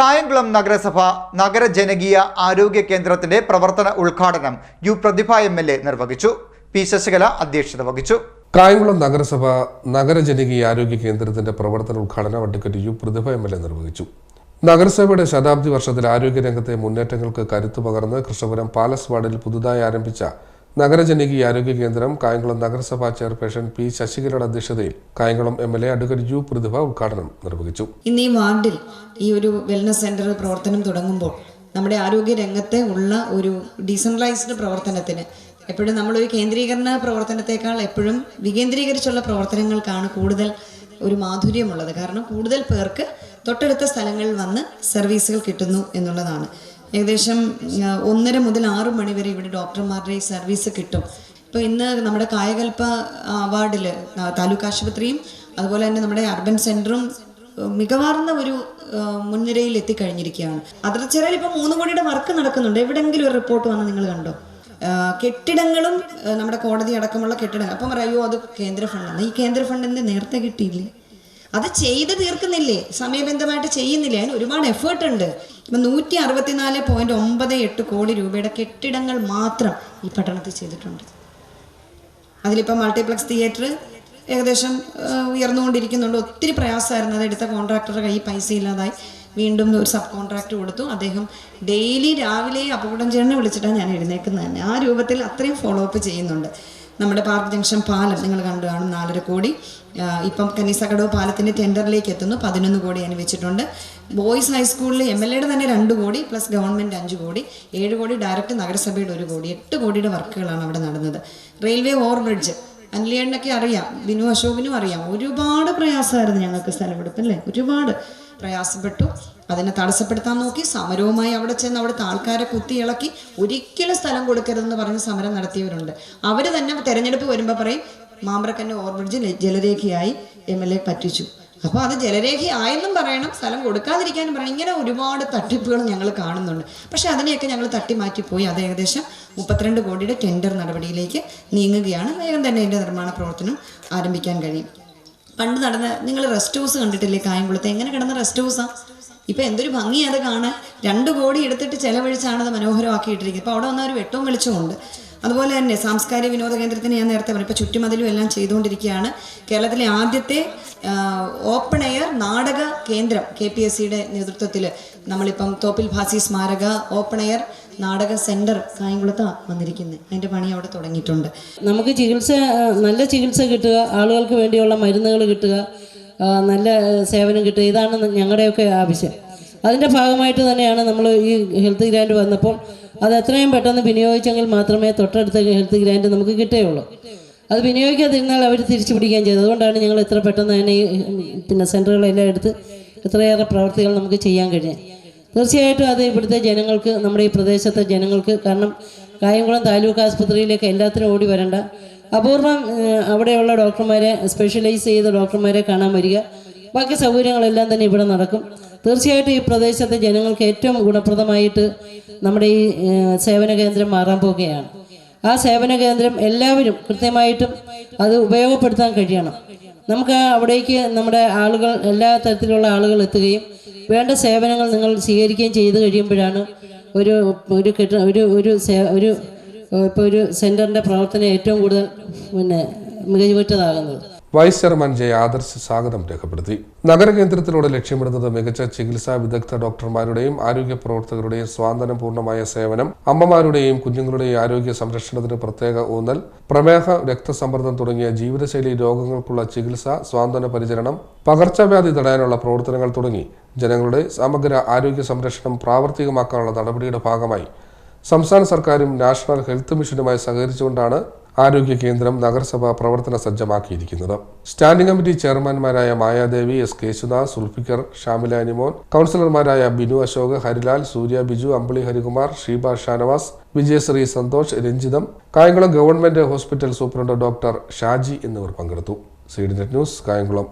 കായംകുളം നഗരസഭ നഗര ജനകീയ ആരോഗ്യ കേന്ദ്രത്തിന്റെ പ്രവർത്തന ഉദ്ഘാടനം U Prathibha M L A നിർവഹിച്ചു. പി ശശികല അധ്യക്ഷത വഹിച്ചു. കായംകുളം നഗരസഭ നഗരജനകീയ ആരോഗ്യ കേന്ദ്രത്തിന്റെ പ്രവർത്തന ഉദ്ഘാടനം advocate U Prathibha M L A നിർവഹിച്ചു. നഗരസഭയുടെ ശതാബ്ദി വർഷത്തിൽ ആരോഗ്യരംഗത്തെ മുന്നേറ്റങ്ങൾക്ക് കരുത്തു പകർന്ന് കൃഷ്ണപുരം പാലസ് വാർഡിൽ പുതുതായി ആരംഭിച്ച നഗരജനകീയ ആരോഗ്യ കേന്ദ്രം കായംകുളം നഗരസഭാ ചെയർപേഴ്സൺ പി ശശികലയുടെ അധ്യക്ഷതയിൽ Kayamkulam M L A advocate U Prathibha ഉദ്ഘാടനം നിർവഹിച്ചു. ഇന്ന് ഈ വാർഡിൽ ഈ ഒരു വെൽനസ് സെന്റർ പ്രവർത്തനം തുടങ്ങുമ്പോൾ നമ്മുടെ ആരോഗ്യ രംഗത്തെ ഉള്ള ഒരു ഡീസെൻട്രലൈസ്ഡ് പ്രവർത്തനത്തിന് എപ്പോഴും നമ്മളൊരു കേന്ദ്രീകരണ പ്രവർത്തനത്തെക്കാൾ എപ്പോഴും വികേന്ദ്രീകരിച്ചുള്ള പ്രവർത്തനങ്ങൾക്കാണ് കൂടുതൽ ഒരു മാധുര്യമുള്ളത്. കാരണം കൂടുതൽ പേർക്ക് തൊട്ടടുത്ത സ്ഥലങ്ങളിൽ വന്ന് സർവീസുകൾ കിട്ടുന്നു എന്നുള്ളതാണ്. ഏകദേശം ഒന്നര മുതൽ ആറ് മണി വരെ ഇവിടെ ഡോക്ടർമാരുടെ ഈ സർവീസ് കിട്ടും. ഇപ്പോൾ ഇന്ന് നമ്മുടെ കായകൽപ്പ അവാർഡിൽ താലൂക്ക് ആശുപത്രിയും അതുപോലെ തന്നെ നമ്മുടെ അർബൻ സെന്ററും മികവാർന്ന ഒരു മുൻനിരയിൽ എത്തിക്കഴിഞ്ഞിരിക്കുകയാണ്. അതിർച്ചെറയിൽ ഇപ്പോൾ മൂന്ന് കോടിയുടെ വർക്ക് നടക്കുന്നുണ്ട്. എവിടെയെങ്കിലും ഒരു റിപ്പോർട്ട് വന്ന് നിങ്ങൾ കണ്ടോ? കെട്ടിടങ്ങളും നമ്മുടെ കോടതി അടക്കമുള്ള കെട്ടിടങ്ങൾ. അപ്പം പറയും അത് കേന്ദ്ര ഫണ്ടാണ്. ഈ കേന്ദ്ര ഫണ്ട് എന്ത് നേരത്തെ കിട്ടിയില്ലേ? അത് ചെയ്ത് തീർക്കുന്നില്ലേ? സമയബന്ധമായിട്ട് ചെയ്യുന്നില്ല? അതിന് ഒരുപാട് എഫേർട്ട് ഉണ്ട്. ഇപ്പം നൂറ്റി അറുപത്തിനാല് പോയിന്റ് ഒമ്പത് എട്ട് കോടി രൂപയുടെ കെട്ടിടങ്ങൾ മാത്രം ഈ പട്ടണത്തിൽ ചെയ്തിട്ടുണ്ട്. അതിലിപ്പോൾ മൾട്ടിപ്ലക്സ് തിയേറ്റർ ഏകദേശം ഉയർന്നുകൊണ്ടിരിക്കുന്നുണ്ട്. ഒത്തിരി പ്രയാസമായിരുന്നു. അത് എടുത്ത കോൺട്രാക്ടറുടെ കയ്യിൽ പൈസ ഇല്ലാതായി. വീണ്ടും ഒരു സബ് കോൺട്രാക്ട് കൊടുത്തു. അദ്ദേഹം ഡെയിലി രാവിലെ അപകടം ചേർന്ന് വിളിച്ചിട്ടാണ് ഞാൻ എഴുന്നേക്കുന്നത് തന്നെ. ആ രൂപത്തിൽ അത്രയും ഫോളോ അപ്പ് ചെയ്യുന്നുണ്ട്. നമ്മുടെ പാർക്ക് ജംഗ്ഷൻ പാലം നിങ്ങൾ കണ്ടു കാണും നാലര കോടി. ഇപ്പം കനീസകടവ് പാലത്തിന്റെ ടെൻഡറിലേക്ക് എത്തുന്നു പതിനൊന്ന് കോടി അനുവദിച്ചിട്ടുണ്ട് ബോയ്സ് ഹൈസ്കൂളിൽ എം എൽ എയുടെ തന്നെ രണ്ട് കോടി പ്ലസ് ഗവൺമെന്റ് അഞ്ച് കോടി ഏഴ് കോടി ഡയറക്റ്റ് നഗരസഭയുടെ ഒരു കോടി എട്ട് കോടിയുടെ വർക്കുകളാണ് അവിടെ നടന്നത്. റെയിൽവേ ഓവർ ബ്രിഡ്ജ് അനിലേണ്ണൊക്കെ അറിയാം ബിനു അശോകിനും അറിയാം. ഒരുപാട് പ്രയാസമായിരുന്നു ഞങ്ങൾക്ക് സ്ഥലമെടുപ്പ് അല്ലേ? ഒരുപാട് പ്രയാസപ്പെട്ടു. അതിനെ തടസ്സപ്പെടുത്താൻ നോക്കി സമരവുമായി അവിടെ ചെന്ന് അവിടുത്തെ ആൾക്കാരെ കുത്തി ഇളക്കി ഒരിക്കലും സ്ഥലം കൊടുക്കരുതെന്ന് പറഞ്ഞ് സമരം നടത്തിയവരുണ്ട്. അവർ തന്നെ തെരഞ്ഞെടുപ്പ് വരുമ്പോൾ പറയും മാമ്പ്രക്കന്റെ ഓവർബ്രിഡ്ജ് ജലരേഖയായി എം എൽ എ പറ്റിച്ചു. അപ്പോൾ അത് ജലരേഖയായെന്നും പറയണം സ്ഥലം കൊടുക്കാതിരിക്കാനും പറയണം. ഇങ്ങനെ ഒരുപാട് തട്ടിപ്പുകൾ ഞങ്ങൾ കാണുന്നുണ്ട്. പക്ഷേ അതിനെയൊക്കെ ഞങ്ങൾ തട്ടി മാറ്റിപ്പോയി അത് ഏകദേശം മുപ്പത്തിരണ്ട് കോടിയുടെ ടെൻഡർ നടപടിയിലേക്ക് നീങ്ങുകയാണ്. വേഗം തന്നെ ഇതിന്റെ നിർമ്മാണ പ്രവർത്തനം ആരംഭിക്കാൻ കഴിയും. പണ്ട് നടന്ന നിങ്ങൾ റെസ്റ്റ് ഹൗസ് കണ്ടിട്ടില്ലേ കായംകുളത്ത്? എങ്ങനെ കിടന്ന റെസ്റ്റ് ഹൗസാണ് ഇപ്പം എന്തൊരു ഭംഗി അത് കാണാൻ. രണ്ട് കോടി എടുത്തിട്ട് ചെലവഴിച്ചാണ് അത് മനോഹരമാക്കിയിട്ടിരിക്കുന്നത്. അപ്പോൾ അവിടെ വന്ന ഒരു വെട്ടവും വെളിച്ചമുണ്ട് അതുപോലെ തന്നെ സാംസ്കാരിക വിനോദ കേന്ദ്രത്തിന് ഞാൻ നേരത്തെ പറഞ്ഞു ഇപ്പോൾ ചുറ്റുമതിലും എല്ലാം ചെയ്തുകൊണ്ടിരിക്കുകയാണ്. കേരളത്തിലെ ആദ്യത്തെ ഓപ്പൺ എയർ നാടക കേന്ദ്രം കെ പി എസ് സിയുടെ നേതൃത്വത്തിൽ നമ്മളിപ്പം തോപ്പിൽ ഭാസി സ്മാരക ഓപ്പൺ എയർ നാടക സെന്റർ കായംകുളത്താണ് വന്നിരിക്കുന്നത് അതിന്റെ പണി അവിടെ തുടങ്ങിയിട്ടുണ്ട്. നമുക്ക് ചികിത്സ നല്ല ചികിത്സ കിട്ടുക ആളുകൾക്ക് വേണ്ടിയുള്ള മരുന്നുകൾ കിട്ടുക നല്ല സേവനം കിട്ടുക ഇതാണ് ഞങ്ങളുടെയൊക്കെ ആവശ്യം. അതിന്റെ ഭാഗമായിട്ട് തന്നെയാണ് നമ്മൾ ഈ ഹെൽത്ത് ഗ്രാൻഡ് വന്നപ്പോൾ അത് എത്രയും പെട്ടെന്ന് വിനിയോഗിച്ചെങ്കിൽ മാത്രമേ തൊട്ടടുത്ത ഹെൽത്ത് ഗ്രാൻഡ് നമുക്ക് കിട്ടുകയുള്ളൂ അത് വിനിയോഗിക്കാതിരുന്നാൽ അവർ തിരിച്ചു പിടിക്കുകയും ചെയ്തു. അതുകൊണ്ടാണ് ഞങ്ങൾ എത്ര പെട്ടെന്ന് തന്നെ ഈ പിന്നെ സെന്ററുകളെല്ലാം എടുത്ത് ഇത്രയേറെ പ്രവർത്തികൾ നമുക്ക് ചെയ്യാൻ കഴിഞ്ഞത്. തീർച്ചയായിട്ടും അത് ഇവിടുത്തെ ജനങ്ങൾക്ക് നമ്മുടെ ഈ പ്രദേശത്തെ ജനങ്ങൾക്ക് കാരണം കായംകുളം താലൂക്ക് ആസ്പത്രിയിലേക്ക് എല്ലാത്തിനും ഓടി വരണ്ട. അപൂർവം അവിടെയുള്ള ഡോക്ടർമാരെ സ്പെഷ്യലൈസ് ചെയ്ത ഡോക്ടർമാരെ കാണാൻ വരിക. ബാക്കി സൗകര്യങ്ങളെല്ലാം തന്നെ ഇവിടെ നടക്കും. തീർച്ചയായിട്ടും ഈ പ്രദേശത്തെ ജനങ്ങൾക്ക് ഏറ്റവും ഗുണപ്രദമായിട്ട് നമ്മുടെ ഈ സേവന കേന്ദ്രം മാറാൻ പോവുകയാണ്. ആ സേവന കേന്ദ്രം എല്ലാവരും കൃത്യമായിട്ടും അത് ഉപയോഗപ്പെടുത്താൻ കഴിയണം. നമുക്ക് അവിടേക്ക് നമ്മുടെ ആളുകൾ എല്ലാ തരത്തിലുള്ള ആളുകൾ എത്തുകയും വേണ്ട സേവനങ്ങൾ നിങ്ങൾ സ്വീകരിക്കുകയും ചെയ്തു കഴിയുമ്പോഴാണ് ഒരു ഒരു കെട്ട ഒരു ഒരു ഒരു ഇപ്പോൾ ഒരു സെന്ററിന്റെ പ്രവർത്തനം ഏറ്റവും കൂടുതൽ പിന്നെ മികവുറ്റതാകുന്നത് വൈസ് ചെയർമാൻ ജെ ആദർശ് സ്വാഗതം രേഖപ്പെടുത്തി. നഗരകേന്ദ്രത്തിലൂടെ ലക്ഷ്യമിടുന്നത് മികച്ച ചികിത്സാ വിദഗ്ധ ഡോക്ടർമാരുടെയും ആരോഗ്യ പ്രവർത്തകരുടെയും സ്വാതന്ത്ര്യം പൂർണമായ സേവനം അമ്മമാരുടെയും കുഞ്ഞുങ്ങളുടെയും ആരോഗ്യ സംരക്ഷണത്തിന് പ്രത്യേക ഊന്നൽ പ്രമേഹ രക്തസമ്മർദ്ദം തുടങ്ങിയ ജീവിതശൈലി രോഗങ്ങൾക്കുള്ള ചികിത്സ സ്വാന്തന പരിചരണം പകർച്ചവ്യാധി തടയാനുള്ള പ്രവർത്തനങ്ങൾ തുടങ്ങി ജനങ്ങളുടെ സമഗ്ര ആരോഗ്യ സംരക്ഷണം പ്രാവർത്തികമാക്കാനുള്ള നടപടിയുടെ ഭാഗമായി സംസ്ഥാന സർക്കാരും നാഷണൽ ഹെൽത്ത് മിഷനുമായി സഹകരിച്ചുകൊണ്ടാണ് ആരോഗ്യ കേന്ദ്രം നഗരസഭ പ്രവർത്തന സജ്ജമാക്കിയിരിക്കുന്നത്. സ്റ്റാൻഡിംഗ് കമ്മിറ്റി ചെയർമാൻമാരായ മായാദേവി എസ്. കേശുദാസ് സുൽഫിക്കർ ഷാമില അനിമോൻ കൗൺസിലർമാരായ Binu Ashok Harilal Surya Biju Ambili Harikumar Sheeba Shanavas Vijayasree Santhosh Ranjitham Kayamkulam government hospital superintendent doctor Shaji എന്നിവർ പങ്കെടുത്തു. സീഡിനെറ്റ് ന്യൂസ് കായംകുളം.